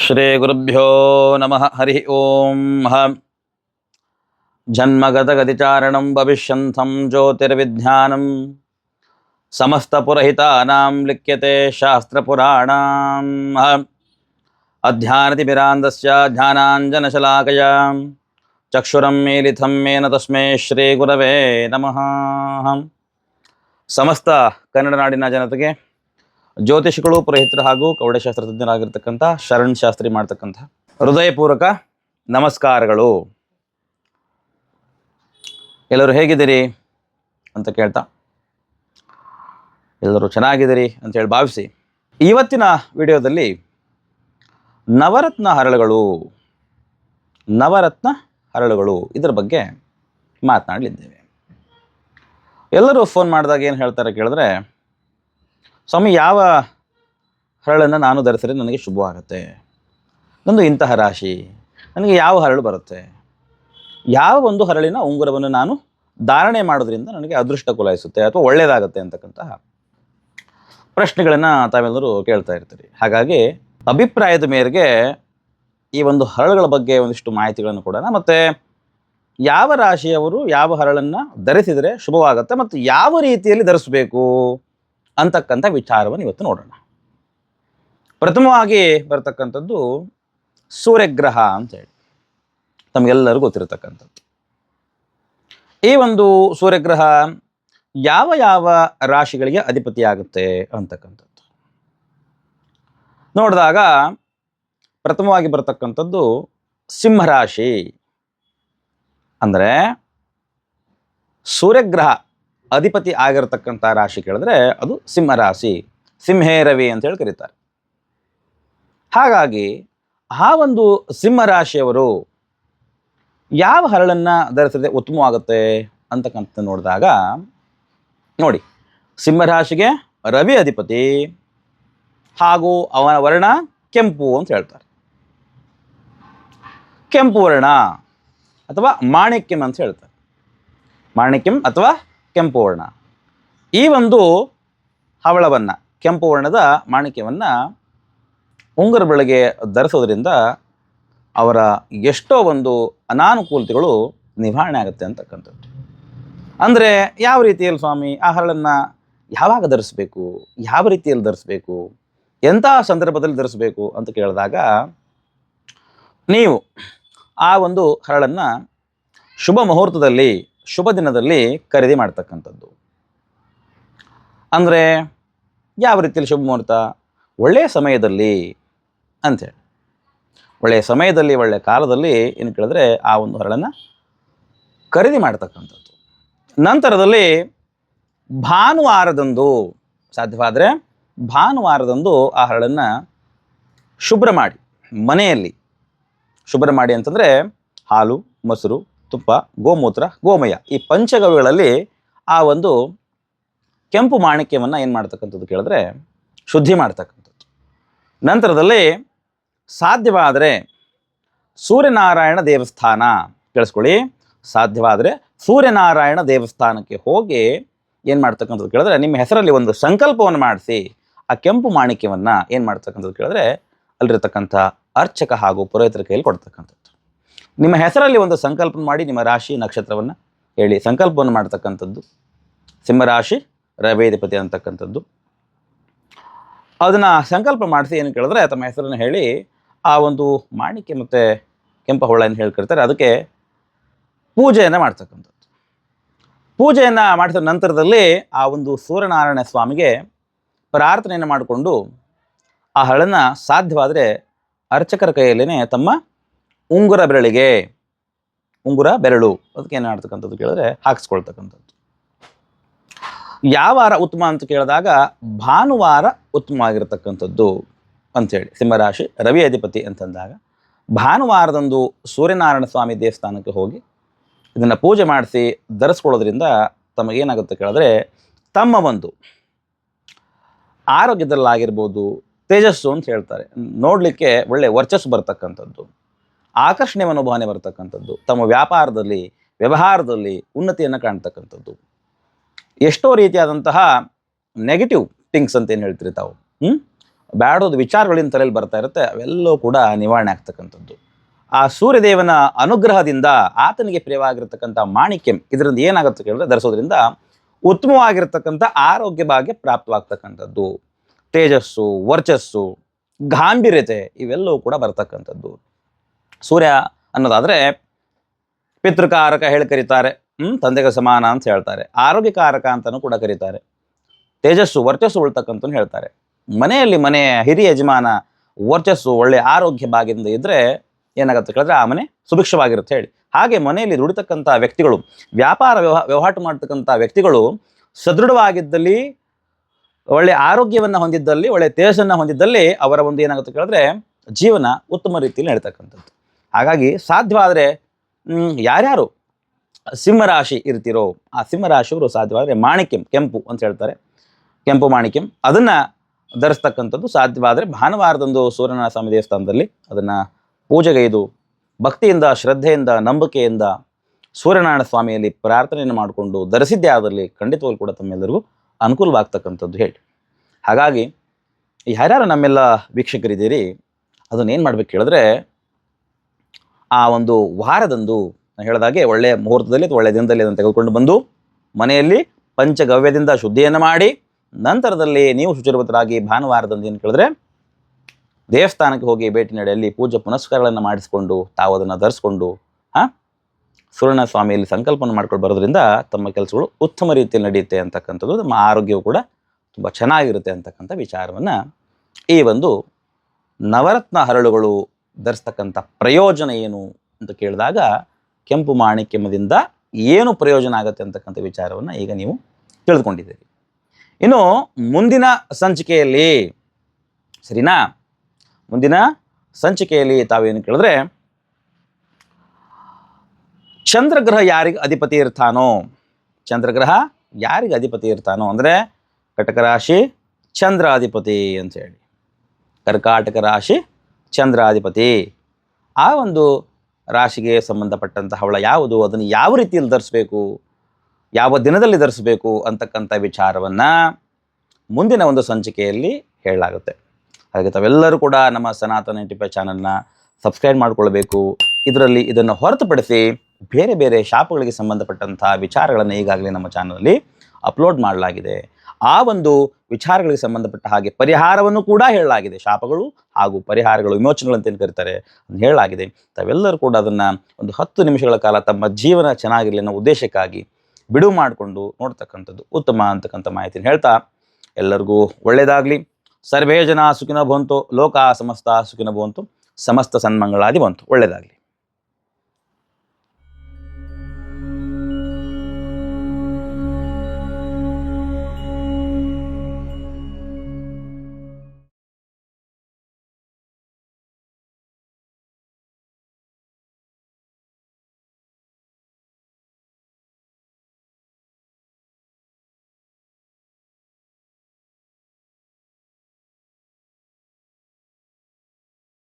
ಶ್ರೀಗುರುಭ್ಯೋ ನಮಃ ಹರಿ ಓಂ ಹ ಜನ್ಮಗತಗತಿಚಾರಣಂ ಭವಿಷ್ಯಂಥಂ ಜ್ಯೋತಿರ್ವಿಜ್ಞಾನಂ ಸಮಸ್ತಪುರಹಿತಾನಾಂ ಲಿಖ್ಯತೆ ಶಾಸ್ತ್ರಪುರಾಣಾಂ ಹ ಅಧ್ಯಾನತಿಭಿರಾಂದಸ್ಯ ಧ್ಯಾನಾಂಜನಶಲಾಕಯ ಚಕ್ಷುರಂ ಮೇಲಿಥಂ ಮೇನ ತಸ್ಮೈ ಶ್ರೀಗುರವೇ ನಮಃ ಸಮಸ್ತ ಕನ್ನಡ ನಾಡಿನ ಜನತೆಗೆ ಜ್ಯೋತಿಷಿಗಳು, ಪುರೋಹಿತರು ಹಾಗೂ ಕೌಡಶಾಸ್ತ್ರ ತಜ್ಞರಾಗಿರ್ತಕ್ಕಂಥ ಶರಣ್ ಶಾಸ್ತ್ರಿ ಮಾಡ್ತಕ್ಕಂಥ ಹೃದಯಪೂರ್ವಕ ನಮಸ್ಕಾರಗಳು. ಎಲ್ಲರೂ ಹೇಗಿದ್ದೀರಿ ಅಂತ ಕೇಳ್ತಾ? ಎಲ್ಲರೂ ಚೆನ್ನಾಗಿದ್ದೀರಿ ಅಂತೇಳಿ ಭಾವಿಸಿ. ಇವತ್ತಿನ ವಿಡಿಯೋದಲ್ಲಿ ನವರತ್ನ ಹರಳುಗಳು ನವರತ್ನ ಹರಳುಗಳು ಇದರ ಬಗ್ಗೆ ಮಾತನಾಡಲಿದ್ದೇವೆ. ಎಲ್ಲರೂ ಫೋನ್ ಮಾಡಿದಾಗ ಏನು ಹೇಳ್ತಾರೆ ಕೇಳಿದ್ರೆ ಸ್ವಾಮಿ, ಯಾವ ಹರಳನ್ನು ನಾನು ಧರಿಸಿದ್ರೆ ನನಗೆ ಶುಭವಾಗುತ್ತೆ ನಂದು ಇಂತಹ ರಾಶಿ, ನನಗೆ ಯಾವ ಹರಳು ಬರುತ್ತೆ? ಯಾವ ಒಂದು ಹರಳಿನ ಉಂಗುರವನ್ನು ನಾನು ಧಾರಣೆ ಮಾಡೋದ್ರಿಂದ ನನಗೆ ಅದೃಷ್ಟ ಕುಲಾಯಿಸುತ್ತೆ ಅಥವಾ ಒಳ್ಳೆಯದಾಗುತ್ತೆ ಅಂತಕ್ಕಂತಹ ಪ್ರಶ್ನೆಗಳನ್ನು ತಾವೆಲ್ಲರೂ ಕೇಳ್ತಾ ಇರ್ತೀರಿ. ಹಾಗಾಗಿ ಅಭಿಪ್ರಾಯದ ಮೇರೆಗೆ ಈ ಒಂದು ಹರಳುಗಳ ಬಗ್ಗೆ ಒಂದಿಷ್ಟು ಮಾಹಿತಿಗಳನ್ನು ಕೊಡೋಣ. ಮತ್ತು ಯಾವ ರಾಶಿಯವರು ಯಾವ ಹರಳನ್ನು ಧರಿಸಿದರೆ ಶುಭವಾಗುತ್ತೆ, ಮತ್ತು ಯಾವ ರೀತಿಯಲ್ಲಿ ಧರಿಸಬೇಕು? ಅಂತಕ್ಕಂಥ ವಿಚಾರವನ್ನು ಇವತ್ತು ನೋಡೋಣ. ಪ್ರಥಮವಾಗಿ ಬರತಕ್ಕಂಥದ್ದು ಸೂರ್ಯಗ್ರಹ ಅಂತ ಹೇಳಿ. ತಮಗೆಲ್ಲರಿಗೂ ಗೊತ್ತಿರತಕ್ಕಂಥದ್ದು. ಈ ಒಂದು ಸೂರ್ಯಗ್ರಹ ಯಾವ ಯಾವ ರಾಶಿಗಳಿಗೆ ಅಧಿಪತಿಯಾಗುತ್ತೆ ಅಂತಕ್ಕಂಥದ್ದು. ನೋಡಿದಾಗ ಪ್ರಥಮವಾಗಿ ಬರತಕ್ಕಂಥದ್ದು ಸಿಂಹರಾಶಿ. ಅಂದರೆ ಸೂರ್ಯಗ್ರಹ ಅಧಿಪತಿ ಆಗಿರತಕ್ಕಂಥ ರಾಶಿ ಕೇಳಿದ್ರೆ ಅದು ಸಿಂಹರಾಶಿ ಸಿಂಹೇ ರವಿ ಅಂತ ಹೇಳಿ ಕರೀತಾರೆ. ಹಾಗಾಗಿ ಆ ಒಂದು ಸಿಂಹರಾಶಿಯವರು ಯಾವ ಹರಳನ್ನು ಧರಿಸಿದ್ರೆ ಉತ್ತಮವಾಗುತ್ತೆ ಅಂತಕ್ಕಂಥ ನೋಡಿದಾಗ, ನೋಡಿ ಸಿಂಹರಾಶಿಗೆ ರವಿ ಅಧಿಪತಿ ಹಾಗೂ ಅವನ ವರ್ಣ ಕೆಂಪು ಅಂತ ಹೇಳ್ತಾರೆ. ಕೆಂಪು ವರ್ಣ ಅಥವಾ ಮಾಣಿಕ್ಯಂ ಅಂತ ಹೇಳ್ತಾರೆ. ಮಾಣಿಕ್ಯಂ ಅಥವಾ ಕೆಂಪು ವರ್ಣ. ಈ ಒಂದು ಹವಳವನ್ನು, ಕೆಂಪು ವರ್ಣದ ಮಾಣಿಕ್ಯವನ್ನು ಉಂಗುರ ಬೆಳಗ್ಗೆ ಧರಿಸೋದ್ರಿಂದ ಅವರ ಎಷ್ಟೋ ಒಂದು ಅನಾನುಕೂಲತೆಗಳು ನಿವಾರಣೆ ಆಗುತ್ತೆ ಅಂತಕ್ಕಂಥದ್ದು. ಅಂದರೆ ಯಾವ ರೀತಿಯಲ್ಲಿ ಸ್ವಾಮಿ, ಆ ಹರಳನ್ನು ಯಾವಾಗ ಧರಿಸ್ಬೇಕು, ಯಾವ ರೀತಿಯಲ್ಲಿ ಧರಿಸ್ಬೇಕು, ಎಂಥ ಸಂದರ್ಭದಲ್ಲಿ ಧರಿಸ್ಬೇಕು ಅಂತ ಕೇಳಿದಾಗ, ನೀವು ಆ ಒಂದು ಹರಳನ್ನು ಶುಭ ಮುಹೂರ್ತದಲ್ಲಿ ಶುಭ ದಿನದಲ್ಲಿ ಖರೀದಿ ಮಾಡ್ತಕ್ಕಂಥದ್ದು. ಅಂದರೆ ಯಾವ ರೀತಿಯಲ್ಲಿ ಶುಭ ಮುಹೂರ್ತ? ಒಳ್ಳೆಯ ಸಮಯದಲ್ಲಿ ಅಂಥೇಳಿ ಒಳ್ಳೆಯ ಸಮಯದಲ್ಲಿ, ಒಳ್ಳೆಯ ಕಾಲದಲ್ಲಿ ಏನು ಕೇಳಿದ್ರೆ ಆ ಒಂದು ಹರಳನ್ನು ಖರೀದಿ ಮಾಡ್ತಕ್ಕಂಥದ್ದು. ನಂತರದಲ್ಲಿ ಭಾನುವಾರದಂದು ಸಾಧ್ಯವಾದರೆ ಭಾನುವಾರದಂದು ಆ ಹರಳನ್ನು ಶುಭ್ರ ಮಾಡಿ ಮನೆಯಲ್ಲಿ. ಶುಭ್ರ ಮಾಡಿ ಅಂತಂದರೆ ಹಾಲು, ಮೊಸರು ತುಪ್ಪ, ಗೋಮೂತ್ರ, ಗೋಮಯ ಈ ಪಂಚಗವ್ಯಗಳಲ್ಲಿ ಆ ಒಂದು ಕೆಂಪು ಮಾಣಿಕ್ಯವನ್ನು ಏನು ಮಾಡ್ತಕ್ಕಂಥದ್ದು ಕೇಳಿದ್ರೆ ಶುದ್ಧಿ ಮಾಡ್ತಕ್ಕಂಥದ್ದು. ನಂತರದಲ್ಲಿ ಸಾಧ್ಯವಾದರೆ ಸೂರ್ಯನಾರಾಯಣ ದೇವಸ್ಥಾನ ಕೇಳಿಸ್ಕೊಳ್ಳಿ. ಸಾಧ್ಯವಾದರೆ ಸೂರ್ಯನಾರಾಯಣ ದೇವಸ್ಥಾನಕ್ಕೆ ಹೋಗಿ ಏನು ಮಾಡ್ತಕ್ಕಂಥದ್ದು ಕೇಳಿದ್ರೆ ನಿಮ್ಮ ಹೆಸರಲ್ಲಿ ಒಂದು ಸಂಕಲ್ಪವನ್ನು ಮಾಡಿಸಿ ಆ ಕೆಂಪು ಮಾಣಿಕ್ಯವನ್ನು ಏನು ಮಾಡ್ತಕ್ಕಂಥದ್ದು ಕೇಳಿದ್ರೆ ಅಲ್ಲಿರ್ತಕ್ಕಂಥ ಅರ್ಚಕ ಹಾಗೂ ಪುರೋಹಿತರ ಕೈಯಲ್ಲಿ ಕೊಡ್ತಕ್ಕಂಥದ್ದು. ನಿಮ್ಮ ಹೆಸರಲ್ಲಿ ಒಂದು ಸಂಕಲ್ಪ ಮಾಡಿ ನಿಮ್ಮ ರಾಶಿ ನಕ್ಷತ್ರವನ್ನು ಹೇಳಿ. ಸಂಕಲ್ಪವನ್ನು ಮಾಡ್ತಕ್ಕಂಥದ್ದು ಸಿಂಹರಾಶಿ ರವೇಧಿಪತಿ ಅಂತಕ್ಕಂಥದ್ದು. ಅದನ್ನು ಸಂಕಲ್ಪ ಮಾಡಿಸಿ ಏನು ಕೇಳಿದ್ರೆ ತಮ್ಮ ಹೆಸರನ್ನು ಹೇಳಿ ಆ ಒಂದು ಮಾಣಿಕ್ಯ ಮತ್ತು ಕೆಂಪ ಹೊಳೆಯನ್ನು ಏನು ಹೇಳ್ಕೊಳ್ತಾರೆ ಅದಕ್ಕೆ ಪೂಜೆಯನ್ನು ಮಾಡ್ತಕ್ಕಂಥದ್ದು. ಪೂಜೆಯನ್ನು ಮಾಡಿದ ನಂತರದಲ್ಲಿ ಆ ಒಂದು ಸೂರ್ಯನಾರಾಯಣ ಸ್ವಾಮಿಗೆ ಪ್ರಾರ್ಥನೆಯನ್ನು ಮಾಡಿಕೊಂಡು ಆ ಹಳನ್ನು ಸಾಧ್ಯವಾದರೆ ಅರ್ಚಕರ ಕೈಯಲ್ಲೇ ತಮ್ಮ ಉಂಗುರ ಬೆರಳಿಗೆ ಉಂಗುರ ಬೆರಳು. ಅದಕ್ಕೆ ಏನು ಮಾಡ್ತಕ್ಕಂಥದ್ದು ಕೇಳಿದ್ರೆ ಹಾಕಿಸ್ಕೊಳ್ತಕ್ಕಂಥದ್ದು. ಯಾವ ವಾರ ಉತ್ತಮ ಅಂತ ಕೇಳಿದಾಗ ಭಾನುವಾರ ಉತ್ತಮ ಆಗಿರತಕ್ಕಂಥದ್ದು ಅಂಥೇಳಿ ಸಿಂಹರಾಶಿ ರವಿ ಅಧಿಪತಿ ಅಂತಂದಾಗ ಭಾನುವಾರದಂದು ಸೂರ್ಯನಾರಾಯಣ ಸ್ವಾಮಿ ದೇವಸ್ಥಾನಕ್ಕೆ ಹೋಗಿ ಇದನ್ನು ಪೂಜೆ ಮಾಡಿಸಿ ಧರಿಸ್ಕೊಳ್ಳೋದ್ರಿಂದ ತಮಗೇನಾಗುತ್ತೆ ಕೇಳಿದ್ರೆ ತಮ್ಮ ಒಂದು ಆರೋಗ್ಯದಲ್ಲಾಗಿರ್ಬೋದು ತೇಜಸ್ಸು ಅಂತ ಹೇಳ್ತಾರೆ. ನೋಡಲಿಕ್ಕೆ ಒಳ್ಳೆ ವರ್ಚಸ್ಸು ಬರ್ತಕ್ಕಂಥದ್ದು. ಆಕರ್ಷಣೆ ಮನೋಭಾವನೆ ಬರತಕ್ಕಂಥದ್ದು. ತಮ್ಮ ವ್ಯಾಪಾರದಲ್ಲಿ, ವ್ಯವಹಾರದಲ್ಲಿ ಉನ್ನತಿಯನ್ನು ಕಾಣ್ತಕ್ಕಂಥದ್ದು. ಎಷ್ಟೋ ರೀತಿಯಾದಂತಹ ನೆಗೆಟಿವ್ ಥಿಂಗ್ಸ್ ಅಂತ ಏನು ಹೇಳ್ತೀರಿ ತಾವು? ಹ್ಞೂ ಬ್ಯಾಡೋದು ವಿಚಾರಗಳಿನ ತಲೆಯಲ್ಲಿ ಬರ್ತಾ ಇರುತ್ತೆ, ಅವೆಲ್ಲವೂ ಕೂಡ ನಿವಾರಣೆ ಆಗ್ತಕ್ಕಂಥದ್ದು. ಆ ಸೂರ್ಯದೇವನ ಅನುಗ್ರಹದಿಂದ ಆತನಿಗೆ ಪ್ರಿಯವಾಗಿರ್ತಕ್ಕಂಥ ಮಾಣಿಕ್ಯಂ ಇದರಿಂದ ಏನಾಗುತ್ತೆ ಕೇಳಿದ್ರೆ, ಧರಿಸೋದ್ರಿಂದ ಉತ್ತಮವಾಗಿರ್ತಕ್ಕಂಥ ಆರೋಗ್ಯ ಭಾಗ್ಯ ಪ್ರಾಪ್ತವಾಗ್ತಕ್ಕಂಥದ್ದು. ತೇಜಸ್ಸು, ವರ್ಚಸ್ಸು, ಗಾಂಭೀರ್ಯತೆ ಇವೆಲ್ಲವೂ ಕೂಡ ಬರ್ತಕ್ಕಂಥದ್ದು. ಸೂರ್ಯ ಅನ್ನೋದಾದರೆ ಪಿತೃಕಾರಕ ಹೇಳಿ ಕರೀತಾರೆ. ತಂದೆಗೆ ಸಮಾನ ಅಂತ ಹೇಳ್ತಾರೆ. ಆರೋಗ್ಯಕಾರಕ ಅಂತಲೂ ಕೂಡ ಕರೀತಾರೆ. ತೇಜಸ್ಸು, ವರ್ಚಸ್ಸು ಉಳ್ತಕ್ಕಂಥ ಹೇಳ್ತಾರೆ. ಮನೆಯಲ್ಲಿ ಮನೆಯ ಹಿರಿಯ ಯಜಮಾನ ವರ್ಚಸ್ಸು ಒಳ್ಳೆಯ ಆರೋಗ್ಯ ಭಾಗದಿಂದ ಇದ್ದರೆ ಏನಾಗುತ್ತೆ ಕೇಳಿದ್ರೆ ಆ ಮನೆ ಸುಭಿಕ್ಷವಾಗಿರುತ್ತೆ ಹೇಳಿ. ಹಾಗೆ ಮನೆಯಲ್ಲಿ ದುಡಿತಕ್ಕಂಥ ವ್ಯಕ್ತಿಗಳು, ವ್ಯಾಪಾರ ವ್ಯವಹ, ವ್ಯವಹಾರ ಮಾಡ್ತಕ್ಕಂಥ ವ್ಯಕ್ತಿಗಳು ಸದೃಢವಾಗಿದ್ದಲ್ಲಿ ಒಳ್ಳೆಯ ಆರೋಗ್ಯವನ್ನು ಹೊಂದಿದ್ದಲ್ಲಿ ಒಳ್ಳೆಯ ತೇಜಸ್ಸನ್ನು ಹೊಂದಿದ್ದಲ್ಲಿ ಅವರ ಒಂದು ಏನಾಗುತ್ತೆ ಕೇಳಿದ್ರೆ ಜೀವನ ಉತ್ತಮ ರೀತಿಯಲ್ಲಿ ನಡೀತಕ್ಕಂಥದ್ದು. ಹಾಗಾಗಿ ಸಾಧ್ಯವಾದರೆ ಯಾರ್ಯಾರು ಸಿಂಹರಾಶಿ ಇರ್ತಿರೋ, ಆ ಸಿಂಹರಾಶಿಯವರು ಸಾಧ್ಯವಾದರೆ ಮಾಣಿಕ್ಯಂ, ಕೆಂಪು ಅಂತ ಹೇಳ್ತಾರೆ. ಕೆಂಪು ಮಾಣಿಕ್ಯಂ, ಅದನ್ನು ಧರಿಸ್ತಕ್ಕಂಥದ್ದು ಸಾಧ್ಯವಾದರೆ ಭಾನುವಾರದಂದು ಸೂರ್ಯನಾರಾಯಣ ಸ್ವಾಮಿ ದೇವಸ್ಥಾನದಲ್ಲಿ ಅದನ್ನು ಪೂಜೆಗೈದು ಭಕ್ತಿಯಿಂದ, ಶ್ರದ್ಧೆಯಿಂದ, ನಂಬಿಕೆಯಿಂದ ಸೂರ್ಯನಾರಾಯಣ ಸ್ವಾಮಿಯಲ್ಲಿ ಪ್ರಾರ್ಥನೆಯನ್ನು ಮಾಡಿಕೊಂಡು ಧರಿಸಿದ್ದೇ ಆದಲ್ಲಿ ಖಂಡಿತವಾಗಿ ಕೂಡ ತಮ್ಮೆಲ್ಲರಿಗೂ ಅನುಕೂಲವಾಗ್ತಕ್ಕಂಥದ್ದು ಹೇಳಿ. ಹಾಗಾಗಿ, ಯಾರ್ಯಾರು ನಮ್ಮೆಲ್ಲ ವೀಕ್ಷಕರಿದ್ದೀರಿ, ಅದನ್ನೇನು ಮಾಡ್ಬೇಕು ಕೇಳಿದ್ರೆ ಆ ಒಂದು ವಾರದಂದು ನಾನು ಹೇಳಿದಾಗೆ ಒಳ್ಳೆಯ ಮುಹೂರ್ತದಲ್ಲಿ ಅಥವಾ ಒಳ್ಳೆಯ ದಿನದಲ್ಲಿ ಅದನ್ನು ತೆಗೆದುಕೊಂಡು ಬಂದು ಮನೆಯಲ್ಲಿ ಪಂಚಗವ್ಯದಿಂದ ಶುದ್ಧಿಯನ್ನು ಮಾಡಿ ನಂತರದಲ್ಲಿ ನೀವು ಶುಚಿರ್ಭತರಾಗಿ ಭಾನುವಾರದಂದು ಏನು ಕೇಳಿದ್ರೆ ದೇವಸ್ಥಾನಕ್ಕೆ ಹೋಗಿ ಭೇಟಿ ನೀಡಿ ಪೂಜೆ ಪುನಸ್ಕಾರಗಳನ್ನು ಮಾಡಿಸಿಕೊಂಡು ತಾವು ಅದನ್ನು ಧರಿಸ್ಕೊಂಡು, ಹಾಂ? ಸುವರ್ಣ ಸ್ವಾಮಿಯಲ್ಲಿ ಸಂಕಲ್ಪನ ಮಾಡ್ಕೊಂಡು ಬರೋದ್ರಿಂದ ತಮ್ಮ ಕೆಲಸಗಳು ಉತ್ತಮ ರೀತಿಯಲ್ಲಿ ನಡೆಯುತ್ತೆ ಅಂತಕ್ಕಂಥದ್ದು ನಮ್ಮ ಆರೋಗ್ಯವು ಕೂಡ ತುಂಬ ಚೆನ್ನಾಗಿರುತ್ತೆ ಅಂತಕ್ಕಂಥ ವಿಚಾರವನ್ನು ಈ ಒಂದು ನವರತ್ನ ಹರಳುಗಳು ಧರಿಸ್ತಕ್ಕಂಥ ಪ್ರಯೋಜನ ಏನು ಅಂತ ಕೇಳಿದಾಗ ಕೆಂಪು ಮಾಣಿಕ್ಯಮದಿಂದ ಏನು ಪ್ರಯೋಜನ ಆಗುತ್ತೆ ಅಂತಕ್ಕಂಥ ವಿಚಾರವನ್ನು ಈಗ ನೀವು ತಿಳಿದುಕೊಂಡಿದ್ದೀರಿ. ಇನ್ನು ಮುಂದಿನ ಸಂಚಿಕೆಯಲ್ಲಿ, ಸರಿನಾ? ಮುಂದಿನ ಸಂಚಿಕೆಯಲ್ಲಿ ತಾವೇನು ಕೇಳಿದ್ರೆ, ಚಂದ್ರಗ್ರಹ ಯಾರಿಗೆ ಅಧಿಪತಿ ಇರ್ತಾನೋ, ಚಂದ್ರಗ್ರಹ ಯಾರಿಗೆ ಅಧಿಪತಿ ಇರ್ತಾನೋ ಅಂದರೆ ಕಟಕ ರಾಶಿ ಚಂದ್ರ ಅಧಿಪತಿ ಅಂತ ಹೇಳಿ. ಕರ್ಕಾಟಕ ರಾಶಿ ಚಂದ್ರಾಧಿಪತಿ. ಆ ಒಂದು ರಾಶಿಗೆ ಸಂಬಂಧಪಟ್ಟಂತಹ ಹವಳ ಯಾವುದು? ಅದನ್ನು ಯಾವ ರೀತಿಯಲ್ಲಿ ಧರಿಸಬೇಕು? ಯಾವ ದಿನದಲ್ಲಿ ಧರಿಸಬೇಕು? ಅಂತಕ್ಕಂಥ ವಿಚಾರವನ್ನು ಮುಂದಿನ ಒಂದು ಸಂಚಿಕೆಯಲ್ಲಿ ಹೇಳಲಾಗುತ್ತೆ. ಹಾಗೆ ತಾವೆಲ್ಲರೂ ಕೂಡ ನಮ್ಮ ಸನಾತನ ಟಿಪ ಚಾನಲ್ನ ಸಬ್ಸ್ಕ್ರೈಬ್ ಮಾಡಿಕೊಳ್ಬೇಕು. ಇದರಲ್ಲಿ ಇದನ್ನು ಹೊರತುಪಡಿಸಿ ಬೇರೆ ಬೇರೆ ಶಾಪಗಳಿಗೆ ಸಂಬಂಧಪಟ್ಟಂತಹ ವಿಚಾರಗಳನ್ನು ಈಗಾಗಲೇ ನಮ್ಮ ಚಾನಲಲ್ಲಿ ಅಪ್ಲೋಡ್ ಮಾಡಲಾಗಿದೆ. ಆ ಒಂದು ವಿಚಾರಗಳಿಗೆ ಸಂಬಂಧಪಟ್ಟ ಹಾಗೆ ಪರಿಹಾರವನ್ನು ಕೂಡ ಹೇಳಲಾಗಿದೆ. ಶಾಪಗಳು ಹಾಗೂ ಪರಿಹಾರಗಳು, ವಿಮೋಚನೆಗಳು ಅಂತ ಏನು ಕರೀತಾರೆ ಅದನ್ನು ಹೇಳಲಾಗಿದೆ. ತಾವೆಲ್ಲರೂ ಕೂಡ ಅದನ್ನು ಒಂದು ಹತ್ತು ನಿಮಿಷಗಳ ಕಾಲ ತಮ್ಮ ಜೀವನ ಚೆನ್ನಾಗಿರಲಿ ಅನ್ನೋ ಉದ್ದೇಶಕ್ಕಾಗಿ ಬಿಡುವು ಮಾಡಿಕೊಂಡು ನೋಡ್ತಕ್ಕಂಥದ್ದು ಉತ್ತಮ ಅಂತಕ್ಕಂಥ ಮಾಹಿತಿನ ಹೇಳ್ತಾ ಎಲ್ಲರಿಗೂ ಒಳ್ಳೆಯದಾಗಲಿ ಸರ್ವೇ ಜನ ಸುಖಿನ ಬಂತು ಲೋಕ ಸಮಸ್ತ ಸುಖಿನ ಬಂತು ಸಮಸ್ತ ಸನ್ಮಂಗಳಾದಿ ಬಂತು ಒಳ್ಳೆಯದಾಗಲಿ